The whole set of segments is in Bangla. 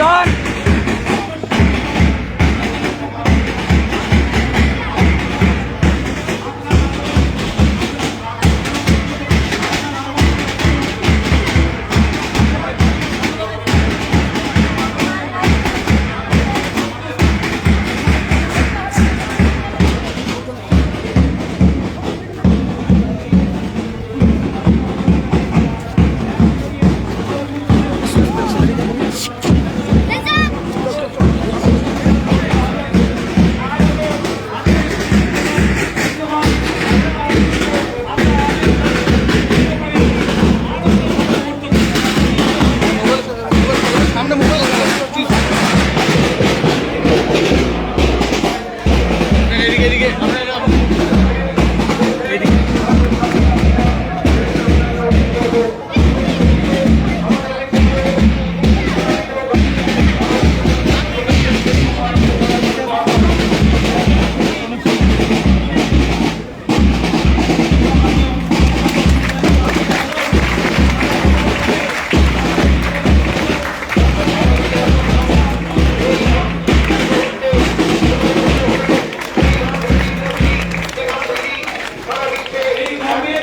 done.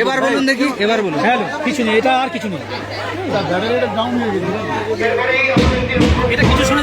এবার বলুন দেখি এবার বলুন। হ্যালো কিছু নেই এটা আর কিছু নেই। এটা কিছু শোনা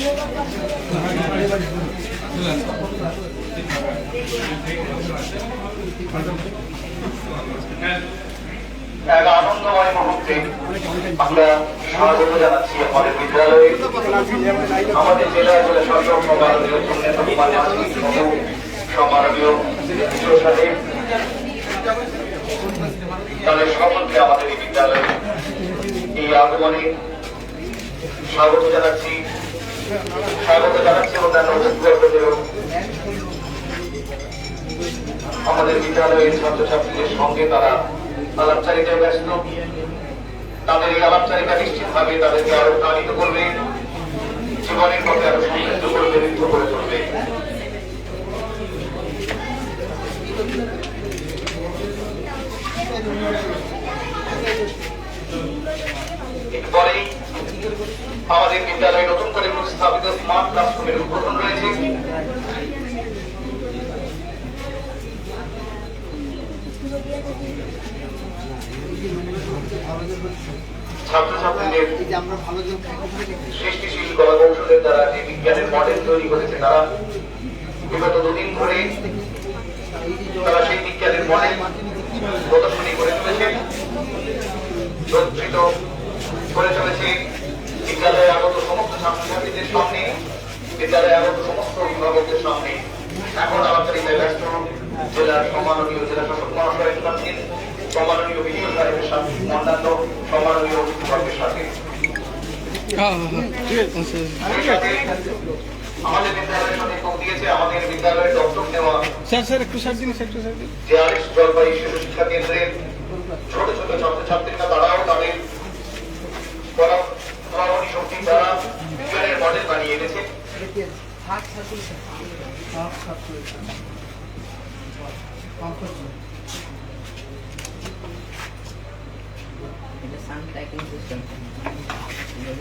এক আনন্দময় মুহূর্তে আমরা জানাচ্ছি আমাদের বিদ্যালয়ে। আমাদের জেলায় জেলা সরকার সাথে তাদের সকলকে আমাদের এই বিদ্যালয়ে এই আগমনে স্বাগত জানাচ্ছি। আমাদের বিদ্যালয়ের ছাত্রছাত্রীদের সঙ্গে তারা আলাপচারিতায় ব্যস্ত। তাদের এই আলাপচারিতা নিশ্চিতভাবে তাদেরকে আরও প্রাণিত করবে। জীবনের পথে আরও সমৃদ্ধ করবে ঋদ্ধ করে তুলবে। এরপরেই আমাদের বিদ্যালয়ে নতুন করে প্রতিস্থাপিত স্মার্ট ক্লাসরুমের উদ্বোধন রয়েছে। ছাত্রছাত্রীদের সৃষ্টিশীল কলা কৌশলের দ্বারা যে বিজ্ঞানের মডেল তৈরি করেছে তারা বিগত দুদিন ধরে স্যার স্যার একটু স্যার দিন একটু স্যার দিন যে ছোট ছোট ছাত্রছাত্রীরা এটা সান ট্র্যাকিং সিস্টেম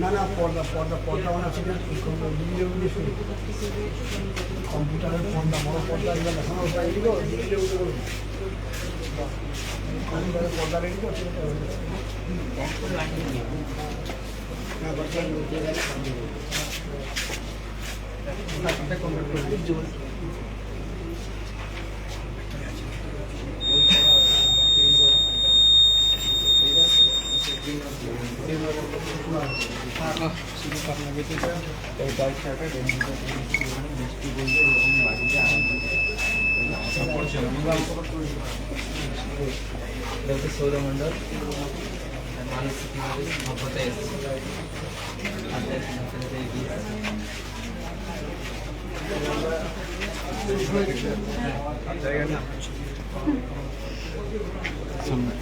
না না পর্দা পর্দা পর্দা মানে আছে কম্পিউটারের পর্দা বড় পর্দা এগুলো দেখানো ভিডিও কম্পিউটারের পর্দা রেডি যাবে। কমপ্লিট করে সৌরমণ্ডল মানুষ কীভাবে সভ্যতা এসেছে অনলাইন নেই আমার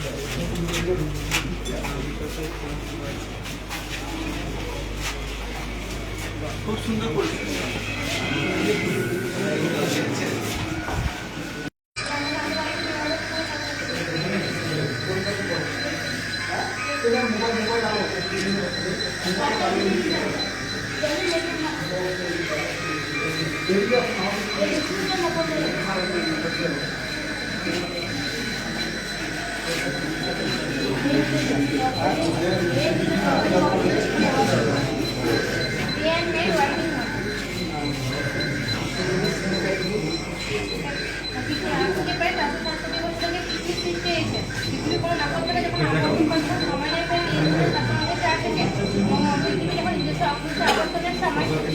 মনে হয় ইচ্ছা করে যদি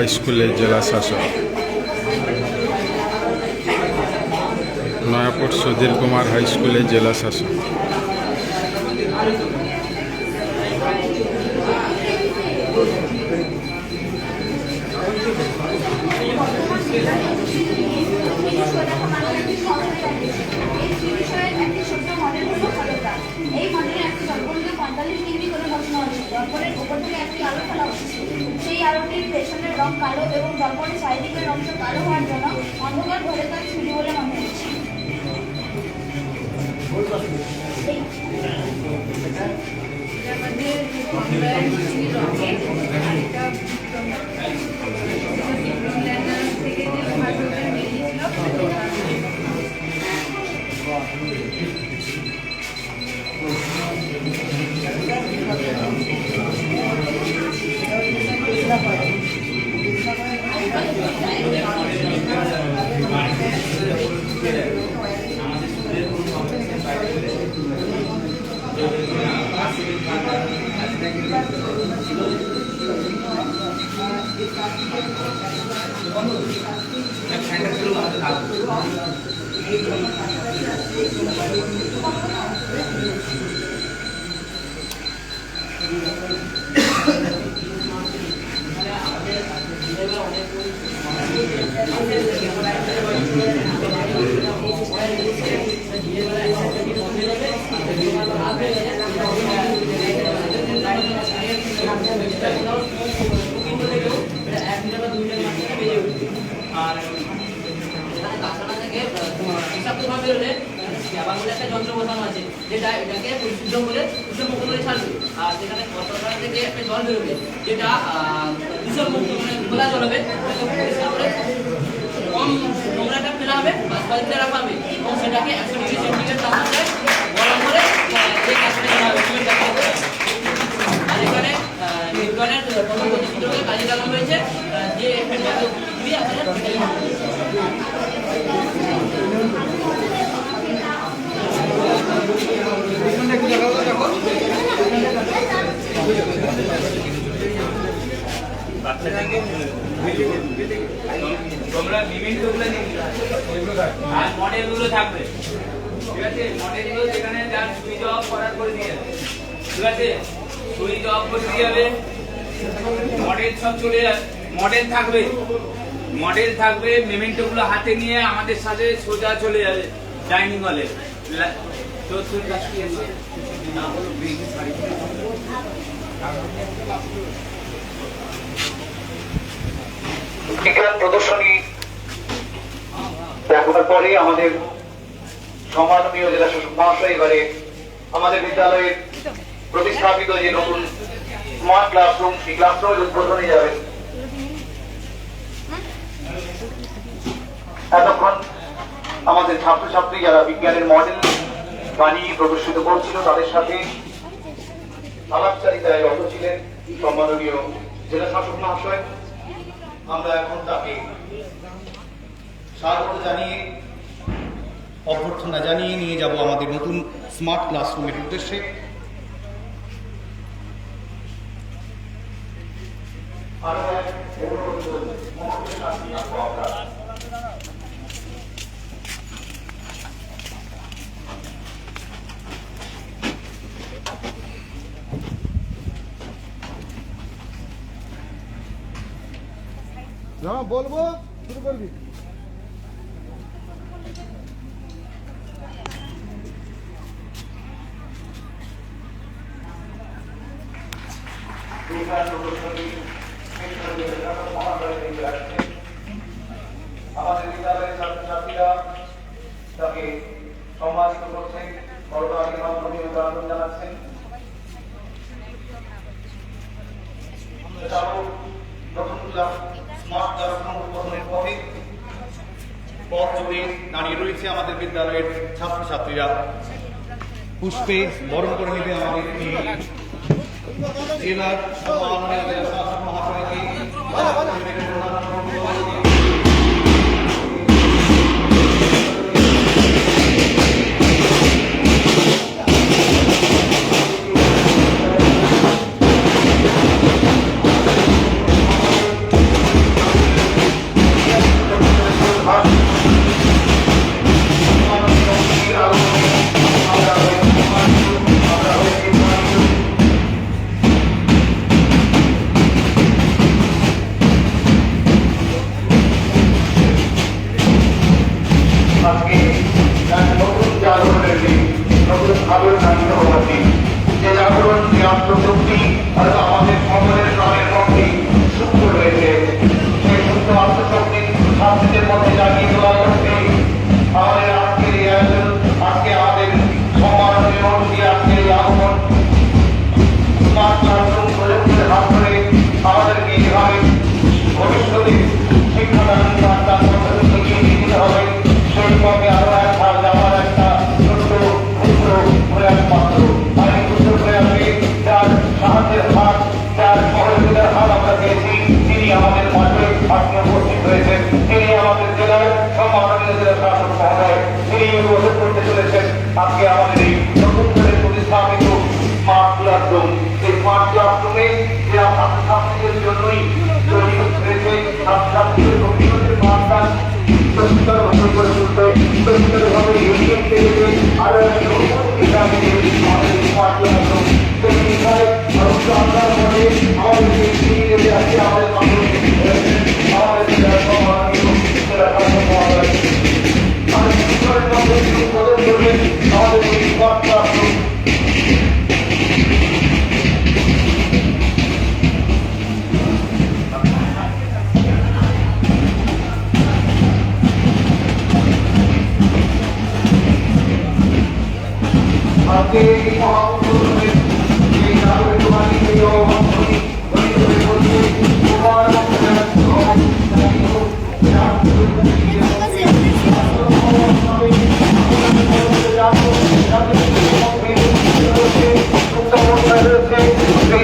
হাই স্কুলের জেলা শাসক। নয়াপুর সুধীর কুমার হাই স্কুলের জেলা শাসক। এই মডেল একটি পঁয়তাল্লিশ ডিগ্রি করে বসানো হয়েছে দর্পণের উপর থেকে একটি আলো ফেলা আলোটির পেছনের রং কালো এবং দর্পণের চারিদিকের রংটা কালো হওয়ার জন্য অন্ধকার ঘরে তার ছুটি বলে মনে হচ্ছে। কারখানা থেকে বিষাক্ত ভাবে বেরোলে আবার বলে একটা যন্ত্র আছে যেটা এটাকে পরিশুদ্ধ করে দূষণ করে ছাড়বে আর সেখানে থেকে একটা জল বেরোবে যেটা খোলা হবে নোংরাটা ফেলা হবে বা হবে এবং সেটাকে গরম করে। আর এখানে কাজে লাগানো হয়েছে যে তোমরা নিবে। আর মডেলগুলো থাকবে। ঠিক আছে? মডেলগুলো যেখানে যার সুইচ অফ করার করে দিয়ে ঠিক আছে? সুইচ অফ করে দিয়ে যাবে। মডেল সব চলে মডেল থাকবে। মডেল থাকবে মেমেন্টোগুলো হাতে নিয়ে আমাদের সাথে সোজা চলে যাবে ডাইনিং হলে প্রদর্শনী দেখার পরে আমাদের সম্মাননীয় জেলা শাসক মহাশয় এবারে আমাদের বিদ্যালয়ের প্রতিস্থাপিত যে নতুন স্মার্ট ক্লাসরুম, সেই ক্লাসরুমের উদ্বোধনে যাবেন। এতক্ষণ আমাদের ছাত্রছাত্রী যারা বিজ্ঞানের মডেল বানিয়ে প্রদর্শিত করছিল, তাদের সাথে আলাপচারিতায় রত ছিলেন সম্মাননীয় জেলা শাসক মহাশয়। আমরা এখন তাকে স্বাগত জানিয়ে, অভ্যর্থনা জানিয়ে নিয়ে যাব আমাদের নতুন স্মার্ট ক্লাসরুমের উদ্দেশ্যে। আরও এক অনুরোধ। না বলব শুরু করবি be I'm sorry.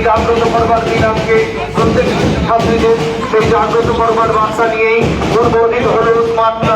জাগ্রত করবার দিলামকে প্রত্যেক ছাত্রীদের সেই জাগ্রত করবার বার্তা নিয়েই উদ্বোধিত হল উন্মাত্রা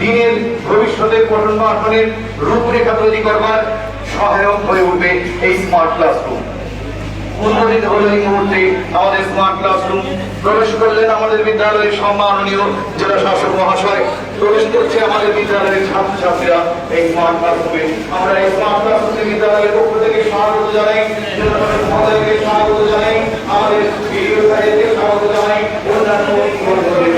দিনের ভবিষ্যতের পঠন পাঠনের রূপরেখা তৈরি করবার সহায়ক হয়ে উঠবে এই স্মার্ট ক্লাসরুম এই মুহূর্তে আমাদের স্মার্ট ক্লাসরুম প্রবেশ করলেন আমাদের বিদ্যালয়ের সম্মাননীয় জেলা শাসক মহাশয়। প্রবেশ করছে আমাদের বিদ্যালয়ের ছাত্রছাত্রীরা এই স্মার্ট ক্লাসরুমে আমরা এই স্মার্ট ক্লাসরুমে বিদ্যালয়ের পক্ষ থেকে স্বাগত জানাই। মহোদয়কে স্বাগত জানাই। আমাদের স্বাগত জানাই। অন্যান্য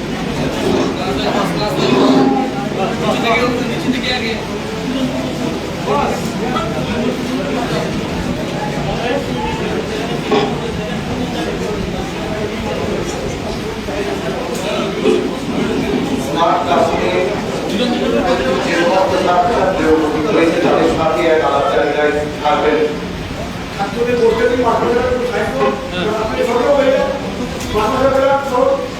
থাকবেন ছাত্রদের করতে পাঁচ হাজার টাকা পাঁচ হাজার টাকা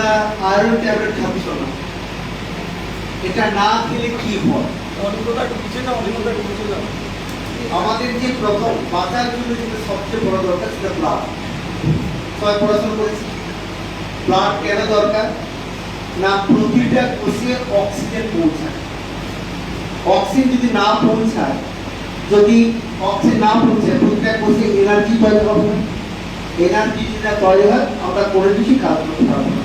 তোমরা আয়রন ট্যাবলেট না? এটা না খেলে কি হয়? আমাদের যে প্রথম বাঁচার জন্য যেটা সবচেয়ে বড় দরকার সেটা ব্লাড সবাই পড়াশোনা করেছি? ব্লাড কেন দরকার? না প্রতিটা কোষে অক্সিজেন পৌঁছায়। অক্সিজেন যদি না পৌঁছায় যদি অক্সিজেন না পৌঁছায় প্রতিটা কোষে এনার্জি তৈরি হবে না। এনার্জি যেটা তৈরি হয় আমরা করে দিচ্ছি কাজ করতে পারব না।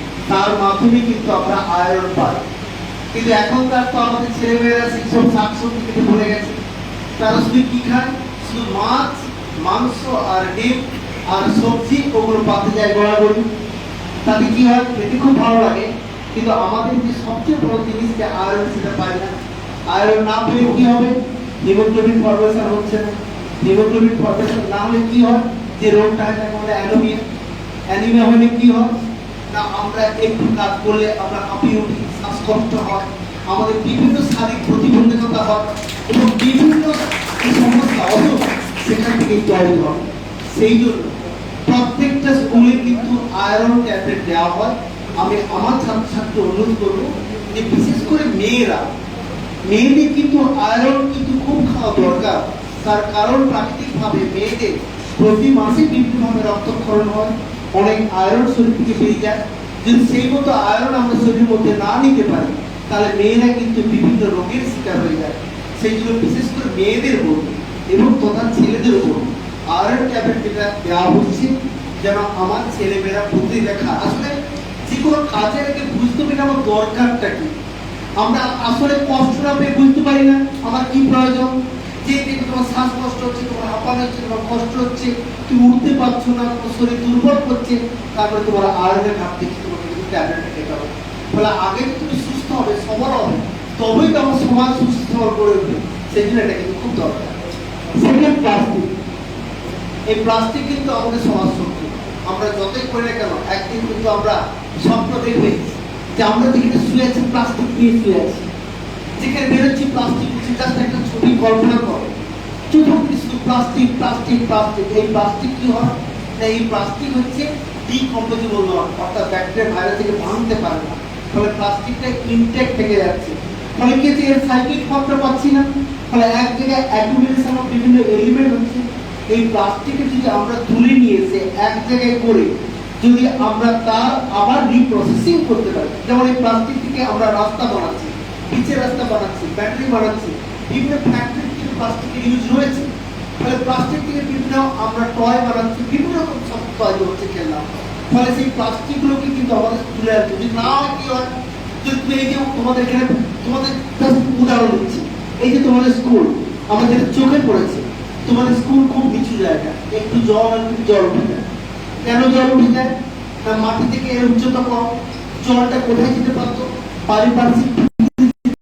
তার মাধ্যমে কিন্তু আমরা আয়রন পাই। কিন্তু এখনকার তো আমাদের ছেলেমেয়েরা সেই সব শাক সবজি খেতে ভুলে গেছে। তারা শুধু কি খায়? শুধু মাছ, মাংস আর ডিম আর সবজি ওগুলো পাতে যায় গড়াগড়ি তাতে কি হয়? খেতে খুব ভালো লাগে। কিন্তু আমাদের যে সবচেয়ে বড় জিনিস যে আয়রন, সেটা পাই না। আয়রন না পেলে কি হবে? হিমোগ্লোবিন ফর্মেশন হচ্ছে না। হিমোগ্লোবিন ফর্মেশন না হলে কি হয়? যে রোগটা হয় তাকে বলে অ্যানোমিয়া অ্যানিমিয়া হলে কি হয়? না আমরা একটু কাজ করলে আমরা হাঁপিয়ে উঠি শ্বাসকষ্ট হয়, আমাদের বিভিন্ন শারীরিক প্রতিবন্ধকতা হয় এবং বিভিন্ন সমস্যা অসুখ, সেখান থেকে তৈরি হয়। সেই জন্য প্রত্যেকটা স্কুলে কিন্তু আয়রন ট্যাবলেট দেওয়া হয়। আমি আমার ছাত্রছাত্রী অনুরোধ করব যে বিশেষ করে মেয়েরা, মেয়েদের কিন্তু আয়রন কিন্তু খুব খাওয়া দরকার। তার কারণ প্রাকৃতিকভাবে মেয়েদের প্রতি মাসে বিভিন্নভাবে রক্তক্ষরণ হয় অনেক আয়রন শরীর থেকে বেরিয়ে যায়। যদি সেই মতো আয়রন আমরা শরীরের মধ্যে না নিতে পারি, তাহলে মেয়েরা কিন্তু বিভিন্ন রোগের শিকার হয়ে যায়। সেই জন্য বিশেষ করে মেয়েদের বলব এবং তথা ছেলেদের বলব আয়রন ট্যাবলেট যেটা দেওয়া হচ্ছে, যেন আমার ছেলেমেয়েরা প্রতিদিন দেখা আসলে যে কোনো কাজের আগে বুঝতে পারি না আমার দরকারটা কি। আমরা আসলে কষ্ট না পেয়ে বুঝতে পারি না আমার কি প্রয়োজন। যে দেখে তোমার শ্বাসকষ্ট হচ্ছে তোমার হচ্ছে তোমার কষ্ট হচ্ছে তুমি উঠতে না তোমার শরীর দুর্বল করছে তারপরে তোমার হচ্ছে, তোমাকে কিন্তু ট্যাবলেটটা খেতে হবে। ফলে আগে তুমি সুস্থ হবে সবল হবে তবেই তো আমার সমাজ সুস্থ উঠবে। সেই জন্য এটা কিন্তু খুব দরকার। Second plastic. এই প্লাস্টিক কিন্তু আমাদের সমাজ শত্রু আমরা যতই করি না কেন একদিন কিন্তু আমরা স্বপ্ন দেখবে যে আমরা যেখানে শুয়ে আছি প্লাস্টিক নিয়ে শুয়ে আছি। বেরোচ্ছি, প্লাস্টিক একটা ছবি কল্পনা করো। চতুর্থ প্লাস্টিক প্লাস্টিক প্লাস্টিক। এই প্লাস্টিক কি হয়? না, এই প্লাস্টিক হচ্ছে নয় অর্থাৎ ব্যাকটেরিয়া ভাইরাস থেকে ভাঙতে পারে না। ফলে প্লাস্টিকটা থেকে যাচ্ছে। ফলে কি হচ্ছে? এর ফর্মটা পাচ্ছি না। ফলে এক জায়গায় অ্যাকুমুলেশন অফ বিভিন্ন এলিমেন্ট হচ্ছে। এই যদি আমরা তুলে নিয়ে এসে এক জায়গায় করে যদি আমরা তার আবার রিপ্রসেসিং করতে পারি, যেমন এই প্লাস্টিক থেকে আমরা রাস্তা বানাচ্ছি। পিচের রাস্তা বানাচ্ছি ব্যাটারি বানাচ্ছি, বিভিন্ন ফ্যাক্টরি কিন্তু প্লাস্টিকের ইউজ রয়েছে। ফলে প্লাস্টিক থেকে বিভিন্ন আমরা টয় বানাচ্ছি, বিভিন্ন রকম সব তৈরি হচ্ছে খেলনা ফলে সেই প্লাস্টিকগুলোকে কিন্তু আমাদের তুলে আনতে যদি না কি হয়? যদি এই যে তোমাদের এখানে তোমাদের উদাহরণ দিচ্ছি। এই যে তোমাদের স্কুল আমাদের চোখে পড়েছে, তোমাদের স্কুল খুব নিচু জায়গা, একটু জল একটু জল উঠে যায়। কেন জল উঠে যায়? না মাটি থেকে এর উচ্চতা কম। জলটা কোথায় যেতে পারতো? পারিপার্শ্বিক